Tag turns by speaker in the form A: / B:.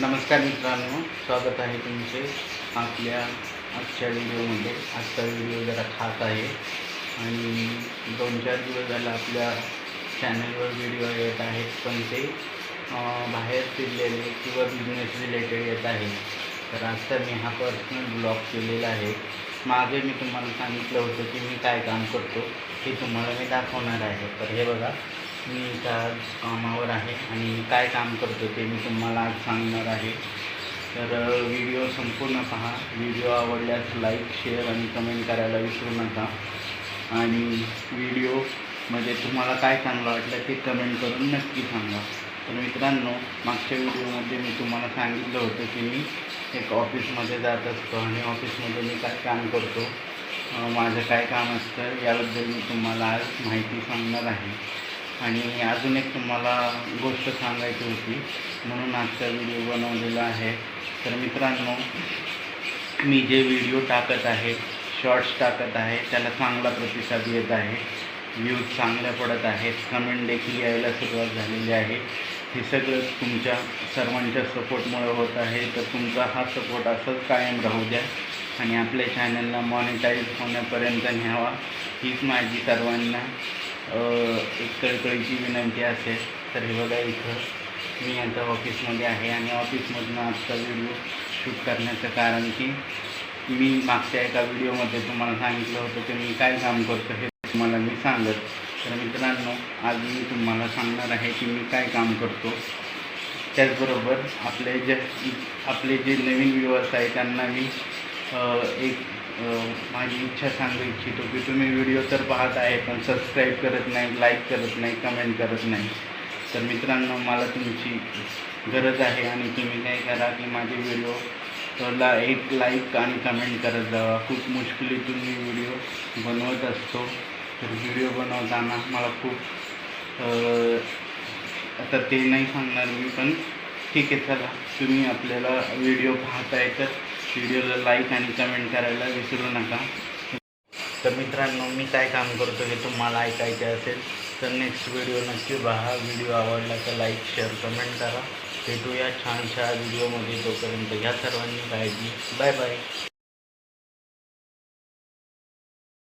A: नमस्कार मित्रांनो स्वागत आहे तुमचे आपल्या आजच्या व्हिडिओमध्ये. आजचा व्हिडिओ जरा खास आहे आणि दोन चार दिवस झाला आपल्या चॅनलवर व्हिडिओ येत आहेत पण ते बाहेर फिरलेले किंवा बिझनेस रिलेटेड येत आहे. तर आजचा मी हा पर्सनल ब्लॉग केलेला आहे. मागे मी तुम्हाला सांगितलं होतं की मी काय काम करतो हे तुम्हाला मी दाखवणार आहे. तर हे बघा मी त्या कामावर आहे आणि काय काम करतो ते मी तुम्हाला आज सांगणार आहे. तर व्हिडिओ संपूर्ण पहा. व्हिडिओ आवडल्यास लाईक शेअर आणि कमेंट करायला विसरू नका. आणि व्हिडिओ म्हणजे तुम्हाला काय चांगलं वाटलं ते कमेंट करून नक्की सांगा. तर मित्रांनो मागच्या व्हिडिओमध्ये मी तुम्हाला सांगितलं होतं की मी एक ऑफिसमध्ये जात असतो आणि ऑफिसमध्ये मी काय काम करतो माझं काय काम असतं याबद्दल मी तुम्हाला आज माहिती सांगणार आहे. आणि अजून एक तुम्हाला गोष्ट सांगायची होती म्हणून आजचा व्हिडिओ बनवलेला आहे. तर मित्रांनो मी जे व्हिडिओ टाकत आहे शॉर्ट्स टाकत आहे त्याला चांगला प्रतिसाद येत आहे. व्ह्यूज चांगल्या पडत आहेत. कमेंट देखील यायला सुरुवात झालेली आहे. हे सगळं तुमच्या सर्वांच्या सपोर्टमुळे होत आहे. तर तुमचा हा सपोर्ट असंच कायम राहू द्या आणि आपल्या चॅनलला मॉनिटाईज होण्यापर्यंत न्यावा. हीच माझी सर्वांना एक कळकळीची विनंती असेल तर हे बघा इथं. मी आता ऑफिसमध्ये आहे आणि ऑफिसमधून आजचा व्हिडिओ शूट करण्याचं कारण की मी मागच्या एका व्हिडिओमध्ये तुम्हाला सांगितलं होतं की मी काय काम करतो हे तुम्हाला मी सांगत. तर मित्रांनो आज मी तुम्हाला सांगणार आहे की मी काय काम करतो. त्याचबरोबर आपले जे आपले जे नवीन व्ह्युअर्स आहे त्यांना मी एक माझी इच्छा सांगू इच्छितो की तुम्ही व्हिडिओ तर पाहत आहे पण सबस्क्राईब करत नाही लाईक करत नाही कमेंट करत नाही. तर मित्रांनो मला तुमची गरज आहे आणि तुम्ही काय करा की माझे व्हिडिओला एक लाईक आणि कमेंट करत जावा. खूप मुश्किलीतून मी व्हिडिओ बनवत असतो. तर व्हिडिओ बनवताना मला खूप आता ते नाही सांगणार मी पण ठीक आहे चला. तुम्ही आपल्याला व्हिडिओ पाहताय तर व्हिडिओला लाईक आणि कमेंट करायला विसरू नका. तर मित्रांनो मी काय काम करतो हे तुम्हाला ऐकायचे असेल तर नेक्स्ट व्हिडिओ नक्की पहा. व्हिडिओ आवडला तर लाईक शेअर कमेंट करा. भेटूया छानशा व्हिडिओमध्ये तोपर्यंत घ्या सर्वांनी काळजी. Bye bye